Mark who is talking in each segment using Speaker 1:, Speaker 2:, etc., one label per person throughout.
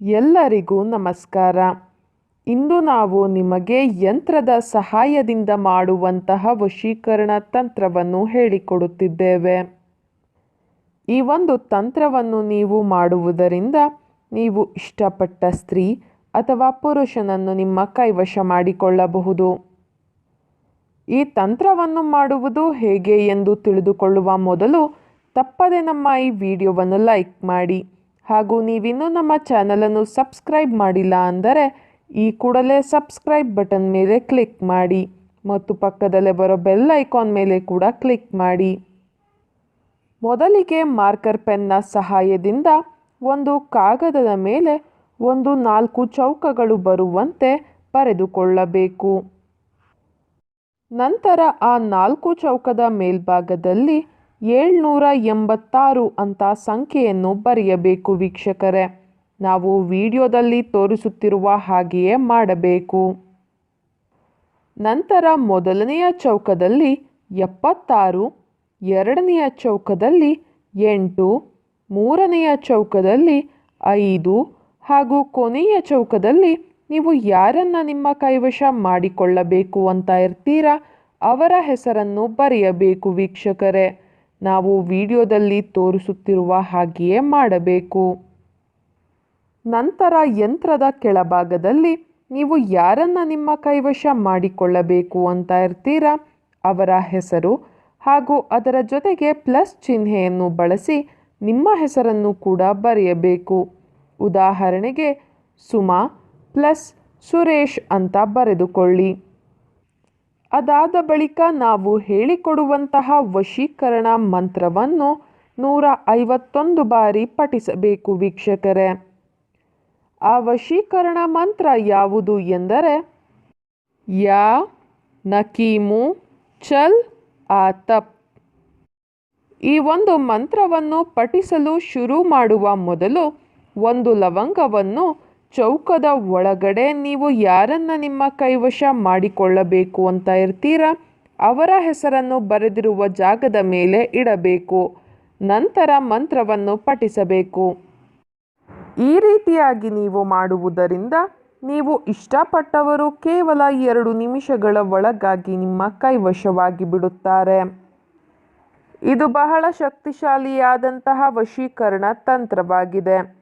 Speaker 1: ಎಲ್ಲರಿಗೂ ನಮಸ್ಕಾರ. ಇಂದು ನಾವು ನಿಮಗೆ ಯಂತ್ರದ ಸಹಾಯದಿಂದ ಮಾಡುವಂತಹ ವಶೀಕರಣ ತಂತ್ರವನ್ನು ಹೇಳಿಕೊಡುತ್ತಿದ್ದೇವೆ. ಈ ಒಂದು ತಂತ್ರವನ್ನು ನೀವು ಮಾಡುವುದರಿಂದ ನೀವು ಇಷ್ಟಪಟ್ಟ ಸ್ತ್ರೀ ಅಥವಾ ಪುರುಷನನ್ನು ನಿಮ್ಮ ಕೈವಶ ಮಾಡಿಕೊಳ್ಳಬಹುದು. ಈ ತಂತ್ರವನ್ನು ಮಾಡುವುದು ಹೇಗೆ ಎಂದು ತಿಳಿದುಕೊಳ್ಳುವ ಮೊದಲು ತಪ್ಪದೆ ನಮ್ಮ ಈ ವಿಡಿಯೋವನ್ನು ಲೈಕ್ ಮಾಡಿ. ಹಾಗೂ ನೀವಿನ್ನೂ ನಮ್ಮ ಚಾನಲನ್ನು ಸಬ್ಸ್ಕ್ರೈಬ್ ಮಾಡಿಲ್ಲ ಅಂದರೆ ಈ ಕೂಡಲೇ ಸಬ್ಸ್ಕ್ರೈಬ್ ಬಟನ್ ಮೇಲೆ ಕ್ಲಿಕ್ ಮಾಡಿ ಮತ್ತು ಪಕ್ಕದಲ್ಲೇ ಬರೋ ಬೆಲ್ ಐಕಾನ್ ಮೇಲೆ ಕೂಡ ಕ್ಲಿಕ್ ಮಾಡಿ. ಮೊದಲಿಗೆ ಮಾರ್ಕರ್ ಪೆನ್ನ ಸಹಾಯದಿಂದ ಒಂದು ಕಾಗದದ ಮೇಲೆ ಒಂದು ನಾಲ್ಕು ಚೌಕಗಳು ಬರುವಂತೆ ಬರೆದುಕೊಳ್ಳಬೇಕು. ನಂತರ ಆ ನಾಲ್ಕು ಚೌಕದ ಮೇಲ್ಭಾಗದಲ್ಲಿ ಏಳ್ನೂರ ಎಂಬತ್ತಾರು ಅಂತ ಸಂಖ್ಯೆಯನ್ನು ಬರೆಯಬೇಕು ವೀಕ್ಷಕರೇ. ನಾವು ವಿಡಿಯೋದಲ್ಲಿ ತೋರಿಸುತ್ತಿರುವ ಹಾಗೆಯೇ ಮಾಡಬೇಕು. ನಂತರ ಮೊದಲನೆಯ ಚೌಕದಲ್ಲಿ ಎಪ್ಪತ್ತಾರು, ಎರಡನೆಯ ಚೌಕದಲ್ಲಿ ಎಂಟು, ಮೂರನೆಯ ಚೌಕದಲ್ಲಿ ಐದು ಹಾಗೂ ಕೊನೆಯ ಚೌಕದಲ್ಲಿ ನೀವು ಯಾರನ್ನ ನಿಮ್ಮ ಕೈವಶ ಮಾಡಿಕೊಳ್ಳಬೇಕು ಅಂತ ಇರ್ತೀರಾ ಅವರ ಹೆಸರನ್ನು ಬರೆಯಬೇಕು ವೀಕ್ಷಕರೇ. ನಾವು ವಿಡಿಯೋದಲ್ಲಿ ತೋರಿಸುತ್ತಿರುವ ಹಾಗೆಯೇ ಮಾಡಬೇಕು. ನಂತರ ಯಂತ್ರದ ಕೆಳಭಾಗದಲ್ಲಿ ನೀವು ಯಾರನ್ನ ನಿಮ್ಮ ಕೈವಶ ಮಾಡಿಕೊಳ್ಳಬೇಕು ಅಂತ ಇರ್ತೀರಾ? ಅವರ ಹೆಸರು ಹಾಗೂ ಅದರ ಜೊತೆಗೆ ಪ್ಲಸ್ ಚಿಹ್ನೆಯನ್ನು ಬಳಸಿ ನಿಮ್ಮ ಹೆಸರನ್ನು ಕೂಡ ಬರೆಯಬೇಕು. ಉದಾಹರಣೆಗೆ ಸುಮಾ ಪ್ಲಸ್ ಸುರೇಶ್ ಅಂತ ಬರೆದುಕೊಳ್ಳಿ. ಅದಾದ ಬಳಿಕ ನಾವು ಹೇಳಿಕೊಡುವಂತಹ ವಶೀಕರಣ ಮಂತ್ರವನ್ನು ನೂರ ಐವತ್ತೊಂದು ಬಾರಿ ಪಠಿಸಬೇಕು ವೀಕ್ಷಕರೇ. ಆ ವಶೀಕರಣ ಮಂತ್ರ ಯಾವುದು ಎಂದರೆ, ಯಾ ನಕೀಮು ಚಲ್ ಆತಪ್ ಈ ಒಂದು ಮಂತ್ರವನ್ನು ಪಠಿಸಲು ಶುರು ಮಾಡುವ ಮೊದಲು ಒಂದು ಲವಂಗವನ್ನು ಚೌಕದ ಒಳಗಡೆ ನೀವು ಯಾರನ್ನ ನಿಮ್ಮ ಕೈವಶ ಮಾಡಿಕೊಳ್ಳಬೇಕು ಅಂತ ಇರ್ತೀರಾ? ಅವರ ಹೆಸರನ್ನು ಬರೆದಿರುವ ಜಾಗದ ಮೇಲೆ ಇಡಬೇಕು. ನಂತರ ಮಂತ್ರವನ್ನು ಪಠಿಸಬೇಕು. ಈ ರೀತಿಯಾಗಿ ನೀವು ಮಾಡುವುದರಿಂದ ನೀವು ಇಷ್ಟಪಟ್ಟವರು ಕೇವಲ ಎರಡು ನಿಮಿಷಗಳ ಒಳಗಾಗಿ ನಿಮ್ಮ ಕೈವಶವಾಗಿ ಬಿಡುತ್ತಾರೆ. ಇದು ಬಹಳ ಶಕ್ತಿಶಾಲಿಯಾದಂತಹ ವಶೀಕರಣ ತಂತ್ರವಾಗಿದೆ.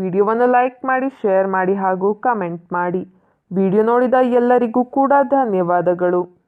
Speaker 1: ವಿಡಿಯೋವನ್ನು ಲೈಕ್ ಮಾಡಿ ಶೇರ್ ಮಾಡಿ ಹಾಗೂ ಕಮೆಂಟ್ ಮಾಡಿ. ವಿಡಿಯೋ ನೋಡಿದ ಎಲ್ಲರಿಗೂ ಕೂಡ ಧನ್ಯವಾದಗಳು.